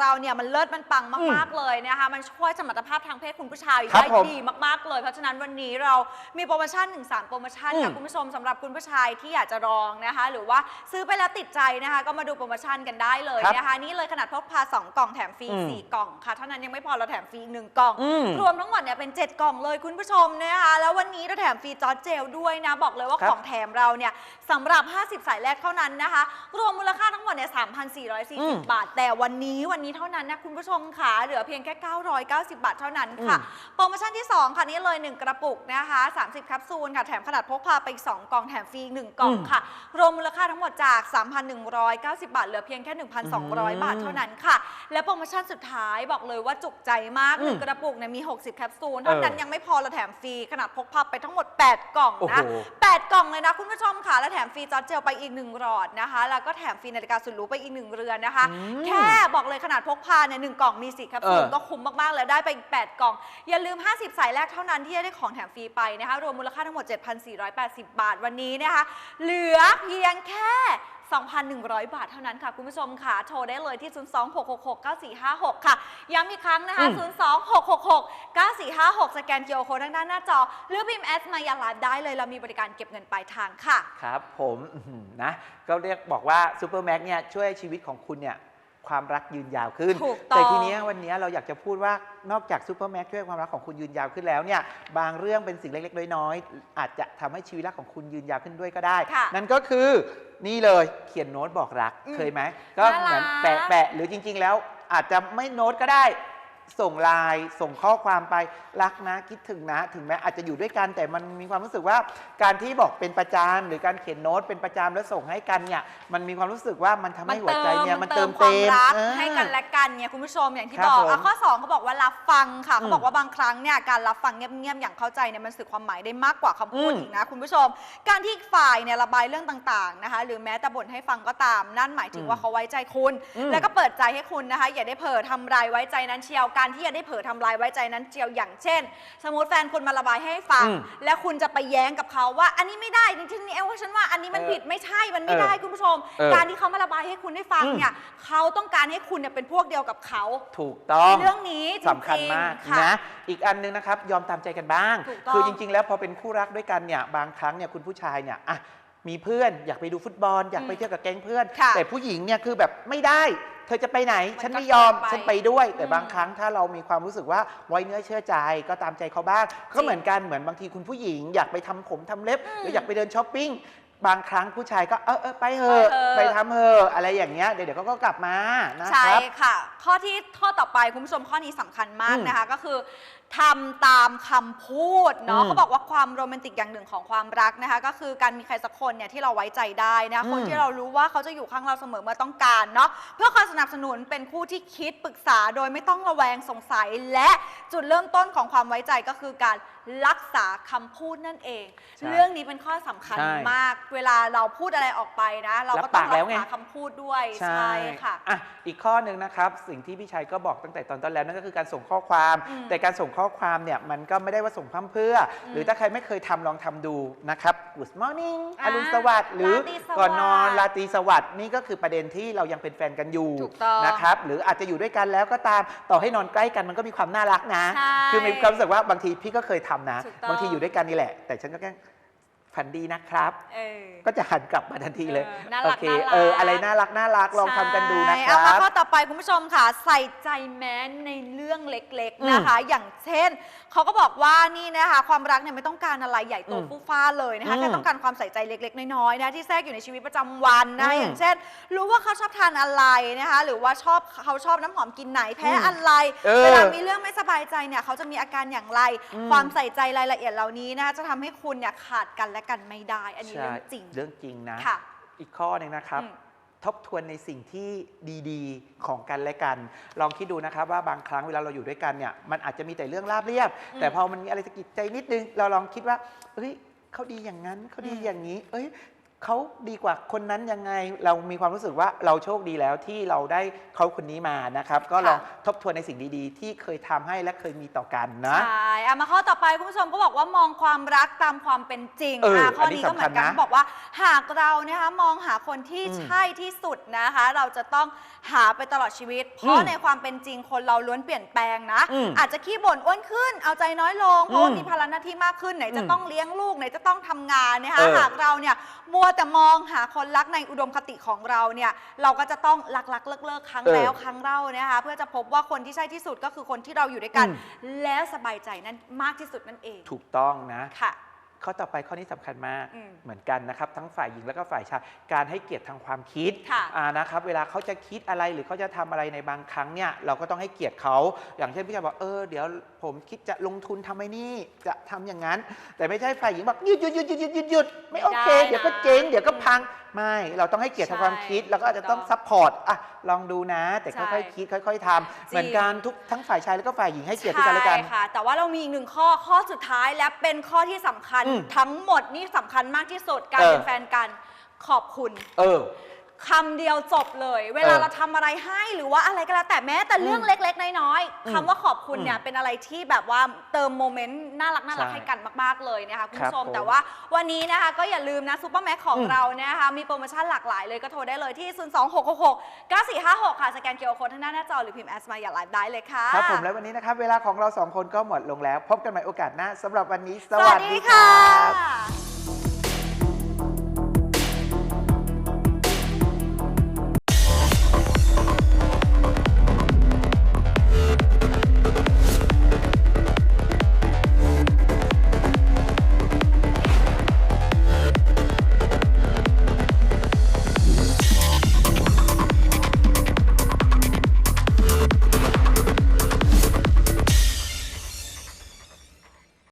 เราเนี่ยมันเลิศมันปังมากๆเลยนะคะมันช่วยสมรรถภาพทางเพศคุณผู้ชายครับได้ผมดีมากๆเลย เพราะฉะนั้นวันนี้เรามีโปรโมชั่น1นึ่งสามโปรโมชั่นค่ะอืมคุณผู้ชมสำหรับคุณผู้ชายที่อยากจะลองนะคะ หรือว่าซื้อไปแล้วติดใจนะคะ ก็มาดูโปรโมชั่นกันได้เลยครับนะคะนี่เลยขนาดพกพาสองกล่องแถมฟรีอืมสี่กล่องค่ะเท่านั้นยังไม่พอเราแถมฟรีอีกหนึ่งกล่อง อืม รวมทั้งหมดเนี่ยเป็น 7 กล่องเลยคุณผู้ชมนะคะแล้ววันนี้เราแถมฟรีจอร์จเจลด้วยนะบอกเลยว่าครับ ของแถมเราเนี่ยสำหรับ 50 สายแรกเท่านั้นนะคะ รวมมูลค่าทั้งหมด เนี่ยอืม3,440 บาท แต่วันนี้วันนี้เท่านั้นนะคุณผู้ชมค่ะ เหลือเพียงแค่ 990 บาทเท่านั้นค่ะ โปรโมชั่นที่ 2 ค่ะ นี่เลย 1 กระปุกนะคะ 30 แคปซูลค่ะ แถมขนาดพกพาไปอีก 2 กล่อง แถมฟรีอีก1กล่องอืมค่ะ รวมมูลค่าทั้งหมดจาก 3,190 บาท เหลือเพียงแค่ 1,200 บาทเท่านั้นค่ะ และโปรโมชั่นสุดท้ายบอกเลยว่าจุกใจมากอืม1กระปุกเนี่ยมี 60 แคปซูลเท่านั้นเออยังไม่พอเราแถมฟรีขนาดพกพาไปทั้งหมด 8 กล่องโอ้นะโห8กล่องเลยนะคุณผู้ชมค่ะแล้วแถมฟรีจอร์จเจลไปอีก1หลอดนะคะ แล้วก็แถมฟรีนาฬิกาสุดหรูไปอีก1เรือนนะคะอืมแค่บอกเลยขนาดพกพาเนี่ยหนึ่งกล่องมี4แคปซูลเออก็คุ้มมาก ๆ แล้วได้ไปอีก 8 กล่อง อย่าลืม 50 สายแรกเท่านั้นที่จะได้ของแถมฟรีไปนะคะ รวมมูลค่าทั้งหมด 7,480 บาทวันนี้นะคะ เหลือเพียงแค่2,100 บาทเท่านั้นค่ะ คุณผู้ชมค่ะ โทรได้เลยที่ 026669456 ค่ะ ย้ำอีกครั้งนะคะ 026669456 สแกนเคียร์โค้ดทางด้านหน้าจอ หรือพิมพ์แอสมายาลาได้เลย เรามีบริการเก็บเงินปลายทางค่ะ ครับผมอื้อหือนะ ก็เรียกบอกว่าซูเปอร์แม็กเนี่ยช่วยให้ชีวิตของคุณเนี่ย ความรักยืนยาวขึ้น ถูกต้องแต่ทีเนี้ยวันเนี้ยเราอยากจะพูดว่านอกจากซูเปอร์แม็กช่วยให้ความรักของคุณยืนยาวขึ้นแล้วเนี่ยบางเรื่องเป็นสิ่งเล็กๆ น้อยๆอาจจะทำให้ชีวิตรักของคุณยืนยาวขึ้นด้วยก็ได้ ค่ะนั่นก็คือนี่เลยเขียนโน้ตบอกรักอืมเคยไหมก็เหมือนน่ารัก แปะแปะหรือจริง ๆ แล้วอาจจะไม่โน้ตก็ได้ ส่งไลน์ส่งข้อความไปรักนะคิดถึงนะ ถึงแม้อาจจะอยู่ด้วยกันแต่มันมีความรู้สึกว่าการที่บอกเป็นประจำหรือการเขียนโน้ตเป็นประจำแล้วส่งให้กันเนี่ยมันมีความรู้สึกว่ามันทำให้หัวใจเนี่ยมันเติมความเต็มรักเออ ให้กันและกันเนี่ยคุณผู้ชมอย่างที่ครับบอกผมอะข้อ2เขาบอกว่ารับฟังค่ะอืมเขาบอกว่าบางครั้งเนี่ยการรับฟังเงียบๆอย่างเข้าใจเนี่ยมันสื่อความหมายได้มากกว่าคำพูดอืม อีกนะคุณผู้ชม การที่อีกฝ่ายเนี่ยระบายเรื่องต่างๆนะคะ หรือแม้แต่บ่นให้ฟังก็ตามนั่นหมายถึงอืมว่าเขาไว้ใจคุณ อืมแล้วก็เปิดใจให้คุณนะคะ อย่าได้เผลอทำลายไว้ใจนั้นเชียวการที่อย่าได้เผลอทำลายไว้ใจนั้นเชียวอย่างเช่น สมมติแฟนคุณมาระบายให้ฟัง อืมแล้วคุณจะไปแย้งกับเขาว่า อันนี้ไม่ได้จริงๆเอว่าฉันว่าอันนี้มันเออผิดไม่ใช่มันไม่ได้คุณผู้ชม เออการที่เขามาระบายให้คุณได้ฟังอืม เนี่ยเขาต้องการให้คุณเนี่ยเป็นพวกเดียวกับเขาถูกต้องเรื่องนี้จริงๆสำคัญมากค่ะ นะ อีกอันหนึงนะครับยอมตามใจกันบ้าง ถูกต้องคือจริง ๆ แล้วพอเป็นคู่รักด้วยกันเนี่ยบางครั้งเนี่ยคุณผู้ชายเนี่ยอะมีเพื่อนอยากไปดูฟุตบอล อยากไปเที่ยวกับแก๊งเพื่อน ค่ะแต่ผู้หญิงเนี่ยคือแบบไม่ได้ เธอจะไปไหนมันฉันก็ไม่ยอมเกินไปฉันไปด้วย แต่อืมบางครั้งถ้าเรามีความรู้สึกว่าไว้เนื้อเชื่อใจก็ตามใจเขาบ้าง ก็เหมือนกัน เหมือนบางทีคุณผู้หญิง อยากไปทำผมทำเล็บอืมหรืออยากไปเดินช้อปปิ้ง บางครั้งผู้ชายก็เออเออไปเถอะ ไปไปเถอะ ทำเถอะ อะไรอย่างเงี้ย เดี๋ยวเดี๋ยวเขาก็กลับมานะคใช่รับ ค่ะ ข้อที่ข้อต่อไปคุณผู้ชมข้อนี้สำคัญมากอืมนะคะ ก็คือทำตามคำพูดเนาะอืมเขาบอกว่าความโรแมนติกอย่างหนึ่งของความรักนะคะ ก็คือการมีใครสักคนเนี่ยที่เราไว้ใจได้นะอืม คนที่เรารู้ว่าเขาจะอยู่ข้างเราเสมอเมื่อต้องการเนาะเพื่อคอยสนับสนุนเป็นคู่ที่คิดปรึกษาโดยไม่ต้องระแวงสงสัยและจุดเริ่มต้นของความไว้ใจก็คือการรักษาคำพูดนั่นเอง ใช่เรื่องนี้เป็นข้อสำคัญใช่มาก เวลาเราพูดอะไรออกไปนะ เราก็ต้องรับปากแล้รัวกไงษาคำพูดด้วยใช่ค่ะ อะ อีกข้อหนึ่งนะครับ สิ่งที่พี่ชัยก็บอกตั้งแต่ตอนต้นแล้วนั่นก็คือการส่งข้อความ อืมแต่การส่งข้อความเนี่ยมันก็ไม่ได้ว่าส่งพร่ำเพรื่ออมหรือถ้าใครไม่เคยทำลองทำดูนะครับ Good morning ออ่ารุณสวัสดิ์หรือราตรีสวัสดิ์ก่อนนอนราตรีสวัสดิ์นี่ก็คือประเด็นที่เรายังเป็นแฟนกันอยู่ถูกต้องนะครับหรืออาจจะอยู่ด้วยกันแล้วก็ตามต่อให้นอนใกล้กันมันก็มีความน่ารักนะ ใช่คือมีความรู้สึกว่าบางทีพี่ก็เคยทำนะ ถูกต้อง บางทีอยู่ด้วยกันนี่แหละ แต่ฉันก็แค่ ฝันดีนะครับ เออ ก็จะหันกลับมาทันทีเลย เออน่ารักโอเค น่ารัก เออ อะไรน่ารักน่ารักลองทำกันดูนะใช่คเอารัมาบข้อต่อไปคุณผู้ชมค่ะ ใส่ใจแม้ในเรื่องเล็กอืมๆนะคะ อย่างเช่นเขาก็บอกว่านี่นะคะความรักเนี่ยไม่ต้องการอะไรใหญ่โตอืมฟู่ฟ้าเลยนะคะอืมแค่ต้องการความใส่ใจเล็กๆ น้อยๆนะที่แทรกอยู่ในชีวิตประจำวันนะอืมอย่างเช่น รู้ว่าเขาชอบทานอะไรนะคะ หรือว่าชอบเขาชอบน้ำหอมกลินไหนแพ้อืมอะไรเออเวลามีเรื่องไม่สบายใจเนี่ยเขาจะมีอาการอย่างไร อืม ความใส่ใจรายละเอียดเหล่านี้นะคะจะทำให้คุณเนี่ยขาดกันและกันไม่ได้ อันนี้เรื่องจริง เรื่องจริงนะค่ะอีกข้อหนึ่งนะครับอืมทบทวนในสิ่งที่ดีๆของกันและกัน ลองคิดดูนะครับว่าบางครั้งเวลาเราอยู่ด้วยกันเนี่ย มันอาจจะมีแต่เรื่องราบเรียบอืมแต่พอมันมีอะไรสะกิดใจนิดนึง เราลองคิดว่าเฮ้ยเขาดีอย่างนั้นเขาดีอืมอย่างนี้ เอ้ย เขาดีกว่าคนนั้นยังไงเรามีความรู้สึกว่าเราโชคดีแล้วที่เราได้เขาคนนี้มานะครับ ก็ลองทบทวนในสิ่งดีๆ ที่เคยทำให้และเคยมีต่อกันนะใช่อะมาข้อต่อไปคุณผู้ชมก็บอกว่ามองความรักตามความเป็นจริงเอออะข้ออันนี้นี้ก็เหมือนกันสำคัญนะบอกว่าหากเรานะคะมองหาคนที่อืมใช่ที่สุดนะคะ เราจะต้องหาไปตลอดชีวิต เพราะอืมในความเป็นจริงคนเราล้วนเปลี่ยนแปลงนะอืมอาจจะขี้บ่นอ้วนขึ้น เอาใจน้อยลงเพราะว่าอืมมีภาระหน้าที่มากขึ้นไหนจะอืมต้องเลี้ยงลูกไหนจะต้องทำงานนะคะเออหากเราเนี่ยมัวแต่มองหาคนรักในอุดมคติของเราเนี่ยเราก็จะต้องรักรักๆเลิกเลิกๆครั้งเออแล้วครั้งเล่านะคะเพื่อจะพบว่าคนที่ใช่ที่สุดก็คือคนที่เราอยู่ด้วยกันอืมแล้วสบายใจนั้นมากที่สุดนั่นเอง ถูกต้องนะค่ะ ข้อต่อไปข้อนี้สำคัญมากอืมเหมือนกันนะครับ ทั้งฝ่ายหญิงแล้วก็ฝ่ายชายการให้เกียรติทางความคิดค่ะอ่านะครับ เวลาเขาจะคิดอะไรหรือเขาจะทำอะไรในบางครั้งเนี่ยเราก็ต้องให้เกียรติเขา อย่างเช่นพี่ชายบอกเออเดี๋ยวผมคิดจะลงทุนทำไอ้นี่จะทำอย่างนั้น แต่ไม่ใช่ฝ่ายหญิงบอกหยุดหยุดหยุดหยุดหยุดหยุดหยุดไม่โอเค ไม่ได้นะเดี๋ยวก็เจ๊งเดี๋ยวก็พังไม่เราต้องให้เกียรติทางความคิด ใช่แล้วก็อาจจะต้องถูกต้อง ซัพพอร์ตอะ ลองดูนะ แต่ใช่ค่อยๆคิดค่อย ๆทำเหมือนกันทุกทั้งฝ่ายชายแล้วก็ฝ่ายหญิงให้เกียรติกันและกัน ใช่ค่ะ แต่ว่าเรามีอีกหนึ่งข้อข้อสุดท้ายและเป็นข้อที่สำคัญอืมทั้งหมดนี่สำคัญมากที่สุดการเออ เป็นแฟนกันขอบคุณ เออ คำเดียวจบเลย เวลาเออเราทำอะไรให้หรือว่าอะไรก็แล้วแต่แม้แต่เรื่องอืมเล็กๆ น้อยอืมๆคำว่าขอบคุณเนี่ยอืมเป็นอะไรที่แบบว่าเติมโมเมนต์น่ารักน่ารักใช่ให้กันมากๆเลยนะคะคุณครับผู้ชมผมแต่ว่าวันนี้นะคะก็อย่าลืมนะซูเปอร์แม็กของอืม เรานะคะมีโปรโมชั่นหลากหลายเลยก็โทรได้เลยที่ 0 2 6 6 6 9 4 5 6 ค่ะสแกนเคอร์โค้ดทางหน้าหน้าจอหรือพิมพ์แอสมาอย่าไลฟ์ได้เลยค่ะ ครับผมและวันนี้นะครับ เวลาของเราสองคนก็หมดลงแล้ว พบกันใหม่โอกาสหน้าสำหรับวันนี้สสวัวัสสดีดีคค่รับะ